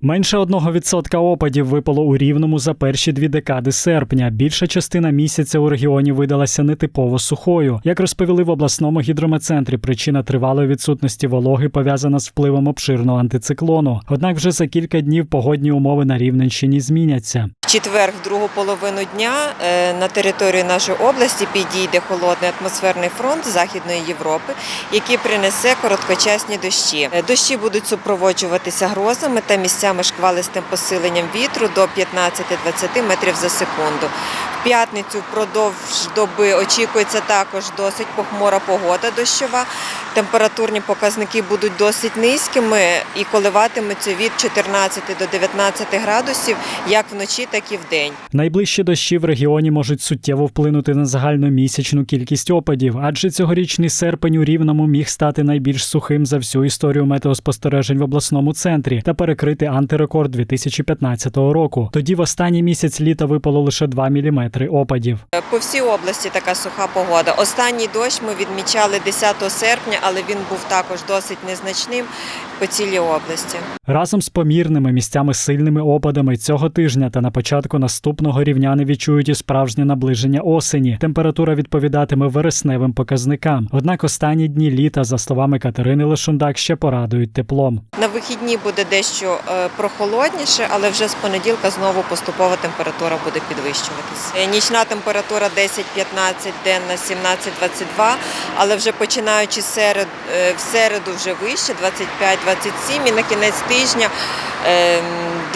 Менше одного відсотка опадів випало у рівному за перші дві декади серпня. Більша частина місяця у регіоні видалася нетипово сухою. Як розповіли в обласному гідрометцентрі, причина тривалої відсутності вологи пов'язана з впливом обширного антициклону. Однак вже за кілька днів погодні умови на Рівненщині зміняться. Четвер, в другу половину дня, е, на територію нашої області підійде холодний атмосферний фронт Західної Європи, який принесе короткочасні дощі. Е, Дощі будуть супроводжуватися грозами та місцями шквалистим посиленням вітру до 15-20 метрів за секунду. В п'ятницю впродовж доби очікується також досить похмура погода дощова. Температурні показники будуть досить низькими і коливатимуться від 14 до 19 градусів як вночі, так і вдень. Найближчі дощі в регіоні можуть суттєво вплинути на загальномісячну кількість опадів, адже цьогорічний серпень у рівному міг стати найбільш сухим за всю історію метеоспостережень в обласному центрі та перекрити антирекорд 2015 року. Тоді в останній місяць літа випало лише 2 мм опадів. По всій області така суха погода. Останній дощ ми відмічали 10 серпня, але він був також досить незначним по цілій області. Разом з помірними місцями сильними опадами цього тижня та на початку наступного рівняни відчують і справжнє наближення осені. Температура відповідатиме вересневим показникам. Однак останні дні літа, за словами Катерини Лешундак, ще порадують теплом. На вихідні буде дещо е, прохолодніше, але вже з понеділка знову поступово температура буде підвищуватися. Е, Нічна температура 10-15, денна 17-22, але вже починаючи серед, е, в середу вже вище 25-27 і на кінець тижня е,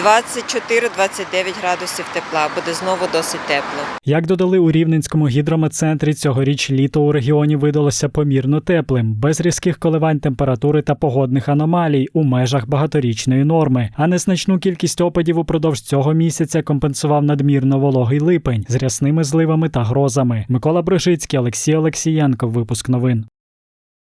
24-29 градусів тепла. Буде знову досить тепло. Як додали у Рівненському гідрометцентрі, цьогоріч літо у регіоні видалося помірно теплим, без різких коливань температури та погодних аномалій у межах багаторічної норми. А незначну кількість опадів упродовж цього місяця компенсував надмірно вологий липень з рясними зливами та грозами. Микола Брижицький, Олексій Олексієнко. Випуск новин.